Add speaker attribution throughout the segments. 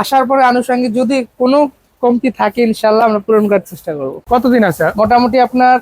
Speaker 1: আসার পরে আনুষঙ্গিক যদি কোনো কমতি থাকে ইনশাল্লাহ আমরা পূরণ করার চেষ্টা করব।
Speaker 2: কতদিন আছে?
Speaker 1: মোটামুটি আপনার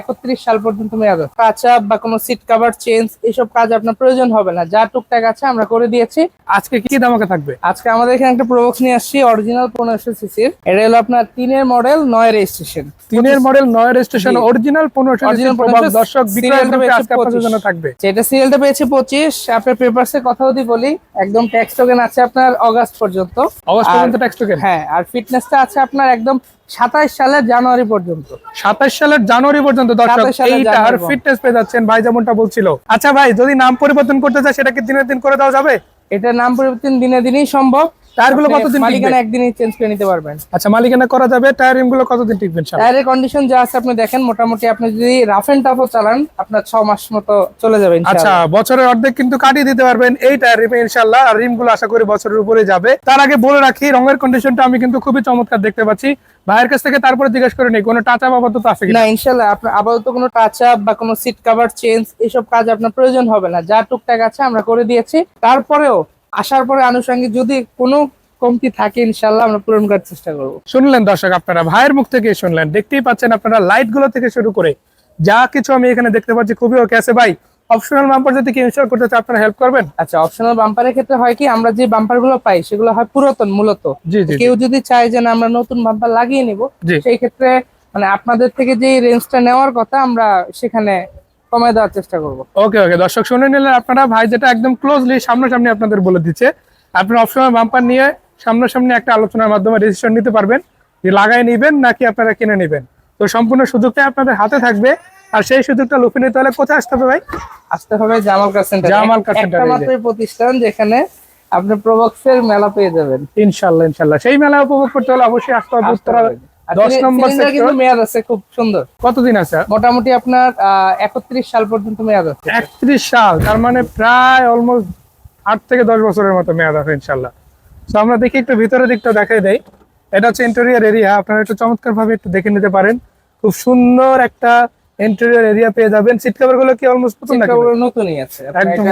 Speaker 1: একত্রিশ সাল পর্যন্ত মেয়াদ। কাঁচা বা কোনো সিট কাভার চেঞ্জ এইসব কাজ আপনার প্রয়োজন হবে না। যা টুকটাক আছে আমরা করে দিয়েছি।
Speaker 2: আজকে কি দামাকে থাকবে?
Speaker 1: আজকে আমাদের এখানে একটা প্রবক্স নিয়ে আসছি অরিজিনাল পনেরোশো সিসির এটা হলো আপনার তিনের মডেল নয় রেজিস্ট্রেশন
Speaker 2: তিনের মডেল নয় রেজিস্ট্রেশন। অরিজিনাল পনেরোশো
Speaker 1: Original
Speaker 2: প্রভাব
Speaker 1: 1500
Speaker 2: দর্শক বিক্রয়
Speaker 1: serial টা
Speaker 2: মূল্যে
Speaker 1: পেয়েছে
Speaker 2: আজকে আপনাদের
Speaker 1: 25
Speaker 2: জন্য থাকবে।
Speaker 1: যেটা সিরিয়ালটা পেয়েছে পঁচিশ আপনার পেপারস এর কথা যদি বলি একদম ট্যাক্স টোকেন আছে আপনার অগাস্ট পর্যন্ত।
Speaker 2: অগাস্ট পর্যন্ত ট্যাক্স টোকেন
Speaker 1: হ্যাঁ আর ফিটনেসটা আছে আপনার একদম সাতাইশ সালের জানুয়ারি পর্যন্ত।
Speaker 2: সাতাশ সালের জানুয়ারি পর্যন্ত দর্শক
Speaker 1: 27
Speaker 2: এইটার ফিটনেস পেয়ে যাচ্ছেন ভাই যেমনটা বলছিল। আচ্ছা ভাই যদি নাম পরিবর্তন করতে চায় সেটা কি দিনের দিন করে দেওয়া যাবে?
Speaker 1: এটা নাম পরিবর্তন দিনে দিনেই সম্ভব।
Speaker 2: টায়ারগুলো কতদিন
Speaker 1: মালিকানা? একদিনই চেঞ্জ করে নিতে পারবেন।
Speaker 2: আচ্ছা মালিকানা করা যাবে টায়ারগুলো কতদিন টিকবেন ইনশাআল্লাহ?
Speaker 1: টায়ারের কন্ডিশন যা আছে আপনি দেখেন মোটামুটি আপনি যদি রাফ এন্ড টাফও চালান আপনার ছ মাস মতো চলে যাবে
Speaker 2: আচ্ছা বছরের অর্ধেক কিন্তু কাটিয়ে দিতে পারবেন এই টায়ার রিপে ইনশাল্লাহ আর রিমগুলো আশা করি বছরের উপরে যাবে। তার আগে বলে রাখি রঙের কন্ডিশনটা আমি কিন্তু খুবই চমৎকার দেখতে পাচ্ছি। ভাইয়ের কাছ থেকে তারপরে জিজ্ঞেস করে নিই কোনো টাচা বাবদ তো আছে
Speaker 1: না ইনশাল্লাহ আপনার আপাতত কোনো টাচ আপ বা কোনো সিট কভার চেঞ্জ এইসব কাজ আপনার প্রয়োজন হবে না। যা টুকটাক আছে আমরা করে দিয়েছি। তারপরেও আসার পরে আনুষঙ্গিক যদি কোনো কমতি থাকে ইনশাল্লাহ আমরা পূরণ করার চেষ্টা করব।
Speaker 2: শুনলেন দর্শক আপনারা ভাইয়ের মুখ থেকে শুনলেন। দেখতেই পাচ্ছেন আপনারা লাইটগুলো থেকে শুরু করে যা কিছু আমি এখানে দেখতে পাচ্ছি খুবই ওকে আছে ভাই। অপশনাল বাম্পার যদি কি ইনস্টল করতে চান আপনারা হেল্প করবেন?
Speaker 1: আচ্ছা অপশনাল বাম্পারের ক্ষেত্রে হয় কি আমরা যে বাম্পারগুলো পাই সেগুলো হয় পুরাতন মূলত। কেউ যদি চায় যে না আমরা নতুন বাম্পার লাগিয়ে নিব সেই ক্ষেত্রে মানে আপনাদের থেকে যে রেঞ্জটা নেওয়ার কথা আমরা সেখানে কমায় দেওয়ার চেষ্টা করব।
Speaker 2: ওকে ওকে দর্শক শুনে নিলেন আপনারা ভাই যেটা একদম ক্লোজলি সামনাসামনি আপনাদের বলে দিচ্ছে। আপনারা অপশনাল বাম্পার নিয়ে সামনাসামনি একটা আলোচনার মাধ্যমে রেজিস্ট্রেশন নিতে পারবেন যে লাগাই নেবেন নাকি আপনারা কিনে নেবেন। তো সম্পূর্ণ সুযোগটা আপনাদের হাতে থাকবে। আর সেই সুযোগটা লুফে নিতে হলে কোথায় আসতে হবে ভাই?
Speaker 1: আসতে হবে Jamal car centre
Speaker 2: Jamal car সেন্টারে
Speaker 1: মাত্রই প্রতিষ্ঠান যেখানে আপনি প্রবক্সের মেলা পেয়ে যাবেন।
Speaker 2: ইনশাল্লাহ ইনশাল্লাহ। সেই মেলা উপভোগ করতে হলে অবশ্যই আসতে হবে উত্তরা দশ নম্বর
Speaker 1: কিন্তু মেয়াদ আছে খুব সুন্দর।
Speaker 2: কতদিন আছে?
Speaker 1: মোটামুটি আপনার একত্রিশ সাল পর্যন্ত মেয়াদ আছে।
Speaker 2: একত্রিশ সাল তার মানে প্রায় অলমোস্ট আট থেকে দশ বছরের মতো মেয়াদ আছে ইনশাল্লাহ তো আমরা দেখি একটু ভিতরের দিকটা দেখাই দেই। এটা হচ্ছে ইন্টেরিয়ার এরিয়া আপনারা একটু চমৎকার ভাবে একটু দেখে নিতে পারেন। খুব সুন্দর একটা ইন্টেরিয়ার এরিয়া পেয়ে যাবেন। সিট কভারগুলো কি অলমোস্ট নতুন নাকি?
Speaker 1: নতুনই আছে।
Speaker 2: একদম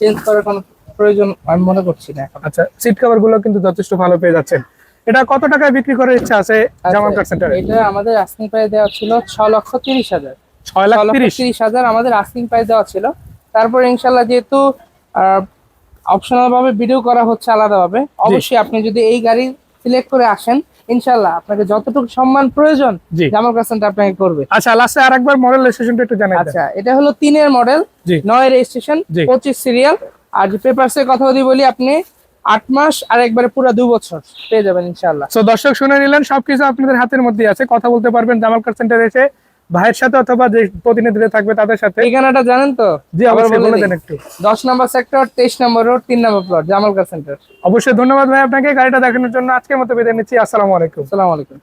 Speaker 1: চেঞ্জ করার কোনো প্রয়োজন আমি মনে করছি না এখন।
Speaker 2: আচ্ছা সিট কভারগুলো কিন্তু যথেষ্ট ভালো পেয়ে যাচ্ছেন। এটা কত টাকায় বিক্রি করার ইচ্ছা আছে জামাল কার সেন্টারে
Speaker 1: এটা আমাদের আস্কিং প্রাইস দেওয়া ছিল ছ লক্ষ তিরিশ হাজার।
Speaker 2: ছয়
Speaker 1: লক্ষ
Speaker 2: তিরিশ?
Speaker 1: তিরিশ হাজার আমাদের আস্কিং প্রাইস দেওয়া ছিল। তারপর ইনশাল্লাহ যেহেতু অপশনাল ভাবে ভিডিও করা হচ্ছে আলাদাভাবে অবশ্যই আপনি যদি এই গাড়ি সিলেক্ট করে আসেন ইনশাল্লাহ আপনাকে যতটুকু সম্মান প্রয়োজন জামাল কাসেন্ট আপনাকে করবে।
Speaker 2: আচ্ছা লাস্টে আরেকবার মডেল রেজিস্ট্রেশনটা একটু জানাই
Speaker 1: আচ্ছা এটা হলো তিনের মডেল
Speaker 2: জি।
Speaker 1: নয় রেজিস্ট্রেশন
Speaker 2: জি।
Speaker 1: পঁচিশ সিরিয়াল আর যে পেপারস কথা যদি বলি আপনি আট মাস আর একবারে পুরো দু বছর। পেয়ে যাবেন ইনশাল্লাহ
Speaker 2: তো দর্শক শুনে নিলেন সবকিছু আপনাদের হাতের মধ্যে আছে। কথা বলতে পারবেন জামালকার সেন্টারে এসে। ভাইয়ের সাথে অথবা যে প্রতিনিধিরা থাকবে তাদের সাথে।
Speaker 1: ঠিকানাটা জানেন তো?
Speaker 2: জি অবশ্যই
Speaker 1: বলে
Speaker 2: দেন একটু।
Speaker 1: দশ নম্বর সেক্টর তেইশ নম্বর রোড তিন নম্বর প্লট জামালকার সেন্টার
Speaker 2: অবশ্যই ধন্যবাদ ভাই আপনাকে। গাড়িটা দেখানোর জন্য আজকের মতো বিদায় নিচ্ছি। আসসালামু আলাইকুম।
Speaker 1: আসসালামু আলাইকুম।